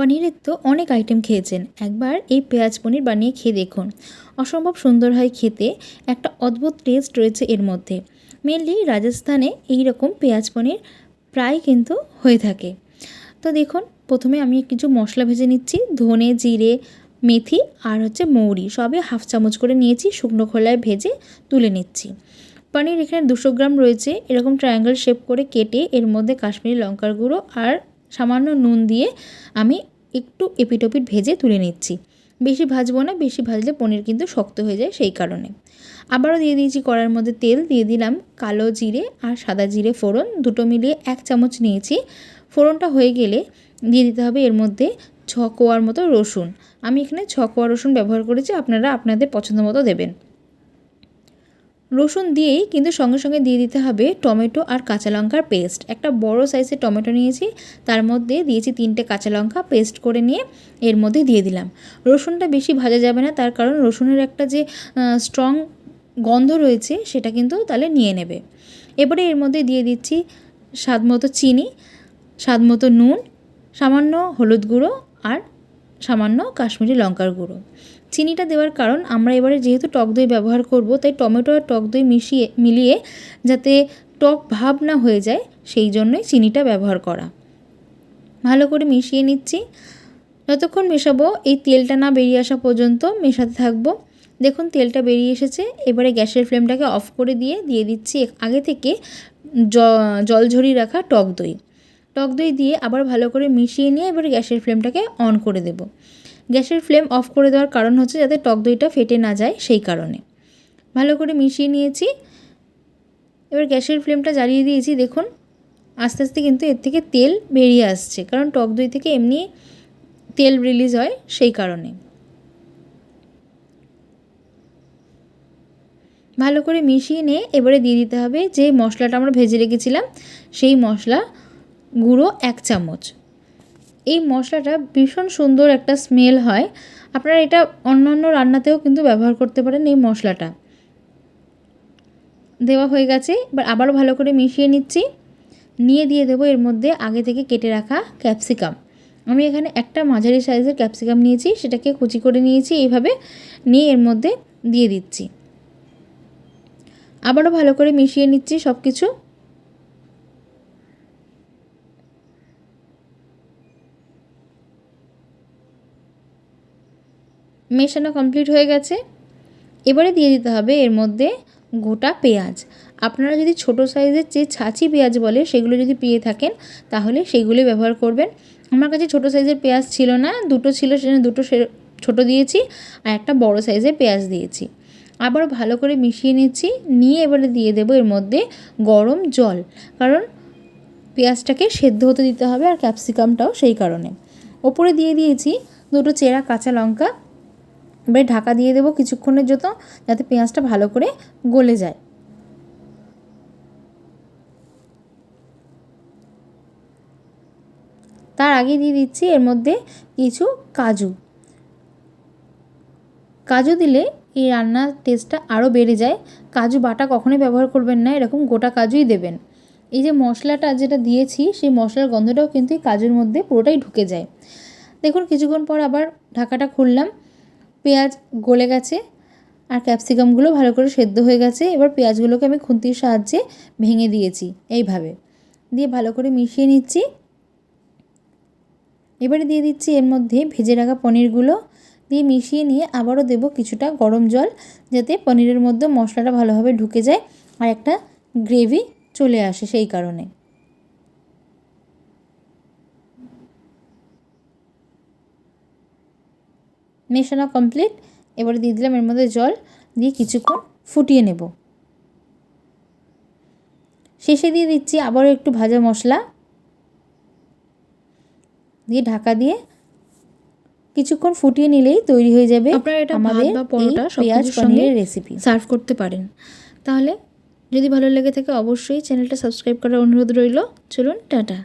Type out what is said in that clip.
পনিরের তো অনেক আইটেম খেয়েছেন। একবার এই পেঁয়াজ পনির বানিয়ে খেয়ে দেখুন। অসম্ভব সুন্দর হয় খেতে। একটা অদ্ভুত টেস্ট রয়েছে এর মধ্যে। মেনলি রাজস্থানে এই রকম পেঁয়াজ পনির প্রায় কিন্তু হয়ে থাকে। তো দেখুন, প্রথমে আমি কিছু মশলা ভেজে নিচ্ছি। ধনে, জিরে, মেথি আর হচ্ছে মৌরি। সবে হাফ চামচ করে নিয়েছি, শুকনো খোলায় ভেজে তুলে নিচ্ছি। পনির এখানে দুশো গ্রাম রয়েছে। এরকম ট্রায়াঙ্গেল শেপ করে কেটে এর মধ্যে কাশ্মীরি লঙ্কার গুঁড়ো আর সামান্য নুন দিয়ে আমি একটু এপিটোপিট ভেজে তুলে নিচ্ছি। বেশি ভাজবো না, বেশি ভাজলে পনির কিন্তু শক্ত হয়ে যায় সেই কারণে। আবারও দিয়ে দিয়েছি কড়ার মধ্যে তেল, দিয়ে দিলাম কালো জিরে আর সাদা জিরে ফোড়ন। দুটো মিলিয়ে এক চামচ নিয়েছি। ফোড়নটা হয়ে গেলে দিয়ে দিতে হবে এর মধ্যে ছ কোয়ার মতো রসুন। আমি এখানে ছ কোয়া রসুন ব্যবহার করেছি, আপনারা আপনাদের পছন্দ মতো দেবেন। রসুন দিয়েই কিন্তু সঙ্গে সঙ্গে দিয়ে দিতে হবে টমেটো আর কাঁচা লঙ্কার পেস্ট। একটা বড় সাইজের টমেটো নিয়েছি, তার মধ্যে দিয়েছি তিনটে কাঁচা লঙ্কা, পেস্ট করে নিয়ে এর মধ্যে দিয়ে দিলাম। রসুনটা বেশি ভাজা যাবে না, তার কারণ রসুনের একটা যে স্ট্রং গন্ধ রয়েছে, সেটা কিন্তু তাহলে নিয়ে নেবে। এবারে এর মধ্যে দিয়ে দিচ্ছি স্বাদ মতো চিনি স্বাদ মতো নুন, সামান্য হলুদ গুঁড়ো আর সামান্য কাশ্মীরি লঙ্কার গুঁড়ো। চিনিটা দেওয়ার কারণ, আমরা এবারে যেহেতু টক দই ব্যবহার করব, তাই টমেটো আর টক দই মিশিয়ে, মিলিয়ে যাতে টক ভাব না হয়ে যায়, সেই জন্যই চিনিটা ব্যবহার করা। ভালো করে মিশিয়ে নিচ্ছি। যতক্ষণ মেশাবো, এই তেলটা না বেরিয়ে আসা পর্যন্ত মেশাতে থাকব। দেখুন, তেলটা বেরিয়ে এসেছে। এবারে গ্যাসের ফ্লেমটাকে অফ করে দিয়ে দিয়ে দিচ্ছি আগে থেকে জল ঝরিয়ে রাখা টক দই। টক দই দিয়ে আবার ভালো করে মিশিয়ে নিয়ে এবারে গ্যাসের ফ্লেমটাকে অন করে দেব। গ্যাসের ফ্লেম অফ করে দেওয়ার কারণ হচ্ছে যাতে টক দইটা ফেটে না যায় সেই কারণে। ভালো করে মিশিয়ে নিয়েছি। এবার গ্যাসের ফ্লেমটা জ্বালিয়ে দিয়েছি, দেখুন। আস্তে আস্তে কিন্তু এর থেকে তেল বেরিয়ে আসছে, কারণ টক দই থেকে এমনি তেল রিলিজ হয় সেই কারণে। ভালো করে মিশিয়ে নিয়ে এবারে দিয়ে দিতে হবে যে মশলাটা আমরা ভেজে রেখেছিলাম, সেই মশলা গুঁড়ো এক চামচ। এই মশলাটা ভীষণ সুন্দর একটা স্মেল হয়। আপনারা এটা অন্য অন্য রান্নাতেও কিন্তু ব্যবহার করতে পারেন এই মশলাটা। দেওয়া হয়ে গেছে, এবার আবারও ভালো করে মিশিয়ে নিচ্ছি। নিয়ে দিয়ে দেবো এর মধ্যে আগে থেকে কেটে রাখা ক্যাপসিকাম আমি এখানে একটা মাঝারি সাইজের ক্যাপসিকাম নিয়েছি, সেটাকে কুচি করে নিয়েছি, এইভাবে নিয়ে এর মধ্যে দিয়ে দিচ্ছি। আবারও ভালো করে মিশিয়ে নিচ্ছি সব কিছু মেশানো কমপ্লিট হয়ে গেছে। এবারে দিয়ে দিতে হবে এর মধ্যে গোটা পেঁয়াজ। আপনারা যদি ছোট সাইজের যে ছাঁচি পেঁয়াজ বলে সেগুলো যদি পেয়ে থাকেন, তাহলে সেগুলি ব্যবহার করবেন। আমার কাছে ছোট সাইজের পেঁয়াজ ছিল না, দুটো ছিল সেখানে দুটো ছোটো দিয়েছি আর একটা বড় সাইজের পেঁয়াজ দিয়েছি। আবার ভালো করে মিশিয়ে নিচ্ছি, নিয়ে এবারে দিয়ে দেবো এর মধ্যে গরম জল। কারণ পেঁয়াজটাকে সেদ্ধ হতে দিতে হবে আর ক্যাপসিকামটাও সেই কারণে। ওপরে দিয়ে দিয়েছি দুটো চেরা কাঁচা লঙ্কা। এবারে ঢাকা দিয়ে দেবো কিছুক্ষণের জন্য যাতে পেঁয়াজটা ভালো করে গলে যায়। তার আগে দিয়ে দিচ্ছি এর মধ্যে কিছু কাজু। কাজু দিলে এই রান্নার টেস্টটা আরও বেড়ে যায়। কাজু বাটা কখনোই ব্যবহার করবেন না, এরকম গোটা কাজুই দেবেন। এই যে মশলাটা যেটা দিয়েছি, সেই মশলার গন্ধটাও কিন্তু এই কাজুর মধ্যে পুরোটাই ঢুকে যায়। দেখুন, কিছুক্ষণ পর আবার ঢাকাটা খুললাম। পেঁয়াজ গলে গেছে আর ক্যাপসিকামগুলো ভালো করে সেদ্ধ হয়ে গেছে। এবার পেঁয়াজগুলোকে আমি খুন্তির সাহায্যে ভেঙে দিয়েছি এইভাবে। দিয়ে ভালো করে মিশিয়ে নিচ্ছি। এবারে দিয়ে দিচ্ছি এর মধ্যে ভেজে রাখা পনিরগুলো। দিয়ে মিশিয়ে নিয়ে আবারও দেব কিছুটা গরম জল যাতে পনিরের মধ্যে মশলাটা ভালোভাবে ঢুকে যায় আর একটা গ্রেভি চলে আসে সেই কারণে। মেশানো কমপ্লিট এবারে দিয়ে দিলাম এর মধ্যে জল। দিয়ে কিছুক্ষণ ফুটিয়ে নেব। শেষে দিয়ে দিচ্ছি আবারও একটু ভাজা মশলা। দিয়ে ঢাকা দিয়ে কিছুক্ষণ ফুটিয়ে নিলেই তৈরি হয়ে যাবে আপনারা এটা আমাদের বা পরোটা পেঁয়াজ সঙ্গে পনিরের রেসিপি সার্ভ করতে পারেন। তাহলে যদি ভালো লেগে থাকে অবশ্যই চ্যানেলটা সাবস্ক্রাইব করার অনুরোধ রইল। চলুন টাটা।